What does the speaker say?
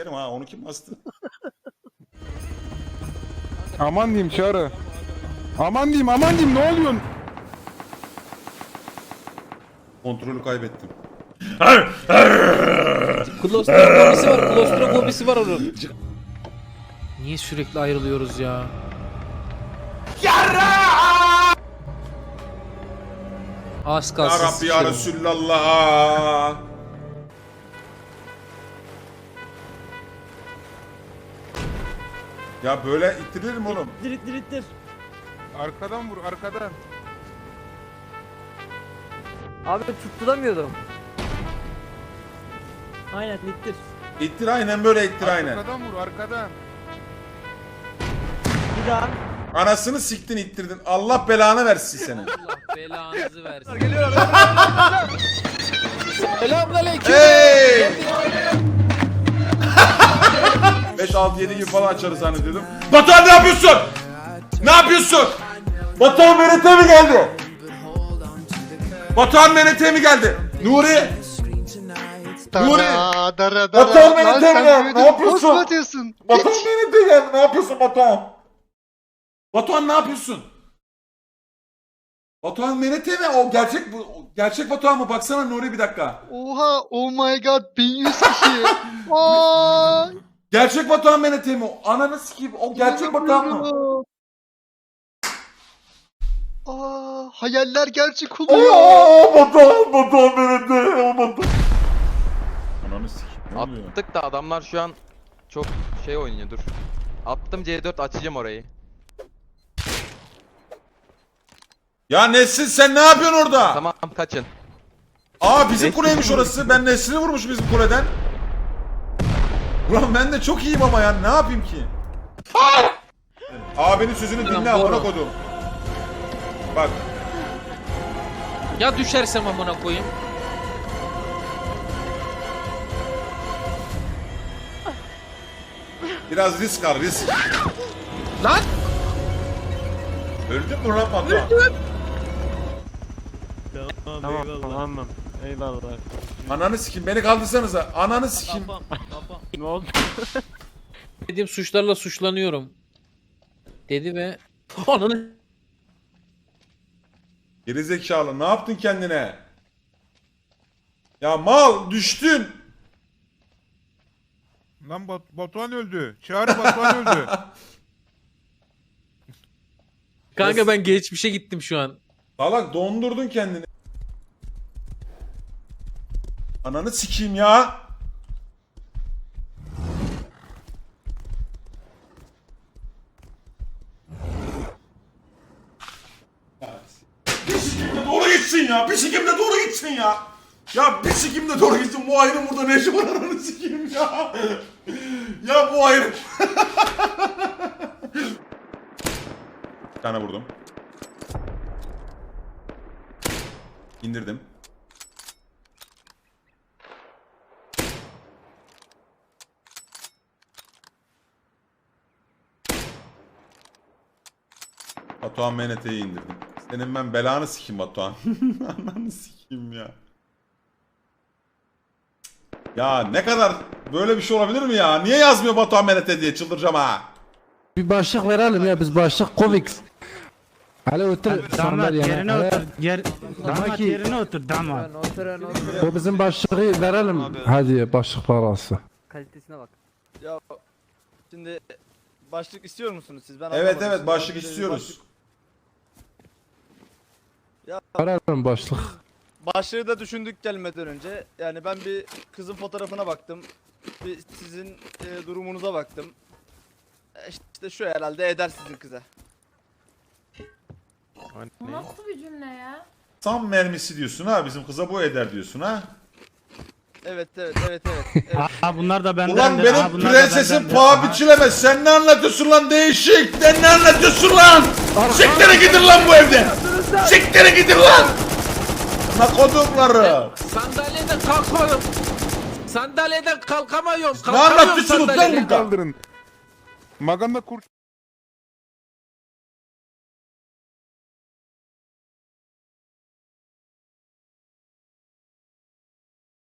sikerim ha onu kim bastı? Aman diyeyim çağrı. Aman diyeyim aman diyeyim ne oluyorsun? Kontrolü kaybettim. Klostrofobisi var, klostrofobisi var onun. Niye sürekli ayrılıyoruz ya? Az Ya kalsın. Rabbi ya sikerim. Resulallah. Ya böyle ittirilir mi oğlum? Dirit dirittir. Arkadan vur arkadan. Abi tutturamıyorum. Aynen ittir. İttir aynen böyle ittir aynen. Arkadan vur arkadan. Bir daha. Anasını siktin ittirdin. Allah belanı versin senin. Allah belanızı versin. Selamünaleyküm. Hey! 5 6 7 gibi falan açarız zannediyordum. Batuhan ne yapıyorsun? Ne yapıyorsun? Batuhan Menete mi geldi? Batuhan Menete mi geldi? Nuri! Nuri! Dara. Batuhan Lan tekrar, sen ne yapıyorsun? Batuhan Menete geldi. Ne yapıyorsun Batuhan? Batuhan ne yapıyorsun? Batuhan Menete mi? O gerçek bu gerçek Batuhan mı? Baksana Nuri bir dakika. Oha oh my god 1100 kişi. Vay. Gerçek Batuhan Menete mi? Ananı sikeyim. O gerçek Batuhan mı? Aa, hayaller gerçek oluyor. Oo, Batuhan, Batuhan Menete. O Batuhan. Ananı sikeyim. Ne oluyor? Attık da adamlar şu an çok şey oynuyor dur. Attım C4 açacağım orayı. Ya Nesin sen ne yapıyorsun orada? Tamam kaçın. Aa bizim kuleymiş orası. Ben Nesrin'i vurmuş bizim kuleden. Ulan ben de çok iyiyim ama ya. Ne yapayım ki? Abinin sözünü dinle amına Bora. kodum. Bak. Ya düşersem amına koyayım. Biraz risk al risk. Lan! Öldün mü lan Batuhan? Tamam tamam. Eyvallah. Ananı sikeyim beni kaldırsanıza. Ananı sikeyim. Ne oldu? Dediğim suçlarla suçlanıyorum. Dedi ve... Ananı... Gerizekalı ne yaptın kendine? Ya mal düştün. Lan Bat Batuhan öldü. Çağrı Batuhan öldü. Kanka ben geçmişe gittim şu an. Salak dondurdun kendini. Ananı sikeyim ya. Bir sikimde doğru gitsin ya. Bir sikimde doğru gitsin ya. Ya bir sikimde doğru gitsin. Bu ayrım burada ne işi var ananı sikeyim ya. ya bu ayrım. Bir tane vurdum. İndirdim. Batuhan Menete'yi indirdim. Senin ben belanı sikeyim Batuhan. Ananı sikeyim ya. Ya ne kadar böyle bir şey olabilir mi ya? Niye yazmıyor Batuhan Menete diye çıldıracağım ha. Bir başlık verelim ya biz başlık comics. Hele otur Damat sandalyene. yerine Hele otur. Yer, damat ki- yerine otur damat. Oturun oturun. o bizim başlığı verelim. Hadi başlık parası. Kalitesine bak. Ya şimdi başlık istiyor musunuz siz? Ben Evet anlamadım. evet başlık bir istiyoruz. başlık- Verelim başlık. başlığı da düşündük gelmeden önce. Yani ben bir kızın fotoğrafına baktım. Bir sizin e, durumunuza baktım. E, İşte şu herhalde eder sizin kıza. Bu nasıl bir cümle ya? Sam mermisi diyorsun ha bizim kıza bu eder diyorsun ha. Evet evet evet evet. evet. Aa bunlar da benden. Ulan de, benim prensesim paha Aha. biçilemez. Sen ne anlatıyorsun lan değişik? Sen ne anlatıyorsun lan? Siktirin gidin lan bu evden. Siktirin gidin lan. Nakodumları. Sandalyeden kalkmadım. Sandalyeden kalkamıyorum. Ne Kalkamıyorum anlatıyorsunuz lan sandalyeden. burada? Kaldırın. Maganda kur